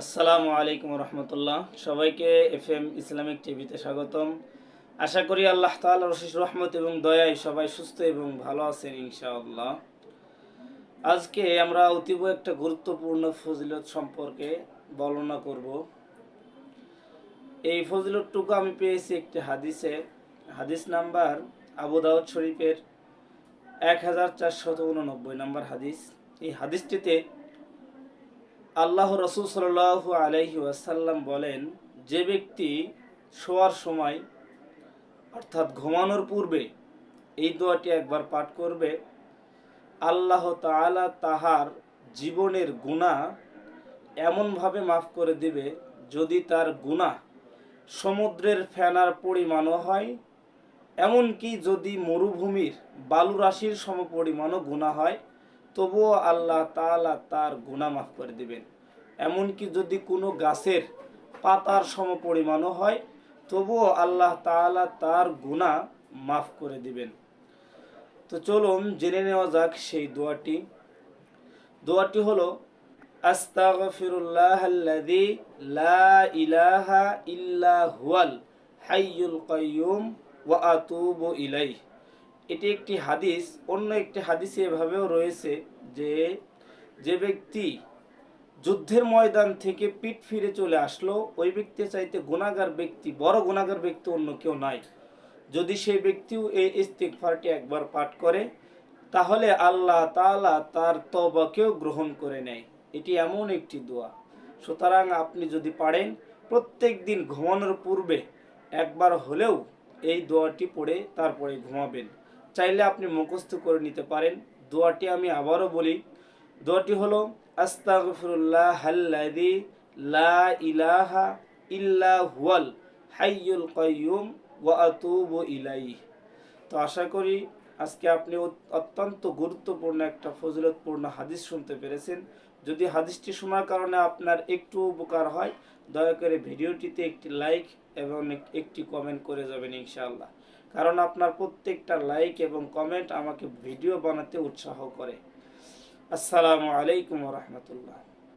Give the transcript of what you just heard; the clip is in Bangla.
আসসালামু আলাইকুম রহমতুল্লাহ। সবাইকে এফ এম ইসলামিক টিভিতে স্বাগতম। আশা করি আল্লাহ তাআলার অশেষ রহমত এবং দয়ায় সবাই সুস্থ এবং ভালো আছেন ইনশাআল্লাহ। আজকে আমরা অতীব একটা গুরুত্বপূর্ণ ফজিলত সম্পর্কে বর্ণনা করব। এই ফজিলতটুকু আমি পেয়েছি একটি হাদিসে। হাদিস নাম্বার আবু দাউদ শরীফের এক হাজার চারশত উননব্বই নম্বর হাদিস। এই হাদিসটিতে আল্লাহ রসুল সাল আলহি ওয়াসাল্লাম বলেন, যে ব্যক্তি শোয়ার সময়, অর্থাৎ ঘুমানোর পূর্বে এই দোয়াটি একবার পাঠ করবে, আল্লাহ তাআলা তাহার জীবনের গুণা এমনভাবে মাফ করে দিবে যদি তার গুণা সমুদ্রের ফেনার পরিমাণও হয়, এমনকি যদি মরুভূমির বালুরাশির সমপরিমাণও গুণা হয়। তবুও আল্লাহ তাআলা তার গুণা মাফ করে দিবেন। এমনকি যদি কোনো গাছের পাতার সমপরিমাণও হয়, তবুও আল্লাহ তাআলা তার গুণা মাফ করে দিবেন। তো চলুন জেনে নেওয়া যাক সেই দোয়াটি। দোয়াটি হলো, আস্তাগফিরুল্লাহ আল্লাযী লা ইলাহা ইল্লা হুয়াল হাইয়ুল কাইয়ুম ওয়া আতুবু এটি একটি হাদিস, অন্য একটি হাদিসে এভাবেও রয়েছে যে যে ব্যক্তি যুদ্ধের ময়দান থেকে পিঠ ফিরে চলে আসলো, ওই ব্যক্তি চাইতে গুণাগার ব্যক্তি, বড় গুণাগার ব্যক্তি অন্য কেউ নাই। যদি সেই ব্যক্তিও এই ইস্তিগফারটি একবার পাঠ করে, তাহলে আল্লাহ তাআলা তার তবাকেও গ্রহণ করে নেয়। এটি এমন একটি দোয়া। সুতরাং আপনি যদি পারেন, প্রত্যেক দিন ঘুমানোর পূর্বে একবার হলেও এই দোয়াটি পড়ে তারপরে ঘুমাবেন। চাইলে আপনি মুখস্থ করে নিতে পারেন। দোয়াটি আমি আবারও বলি। দোয়াটি হলো, আস্তাগফিরুল্লাহ হাল্লাদি লা ইলাহা ইল্লা হুয়াল তো আশা করি আজকে আপনি অত্যন্ত গুরুত্বপূর্ণ একটা ফজিলতপূর্ণ হাদিস শুনতে পেরেছেন। যদি হাদিসটি শোনার কারণে আপনার একটু উপকার হয়, দয়া করে ভিডিওটিতে একটি লাইক এবং একটি কমেন্ট করে যাবেন ইনশাআল্লাহ। কারণ আপনার প্রত্যেকটা লাইক এবং কমেন্ট আমাকে ভিডিও বানাতে উৎসাহ করে। আসসালামু আলাইকুম রহমতুল্লাহ।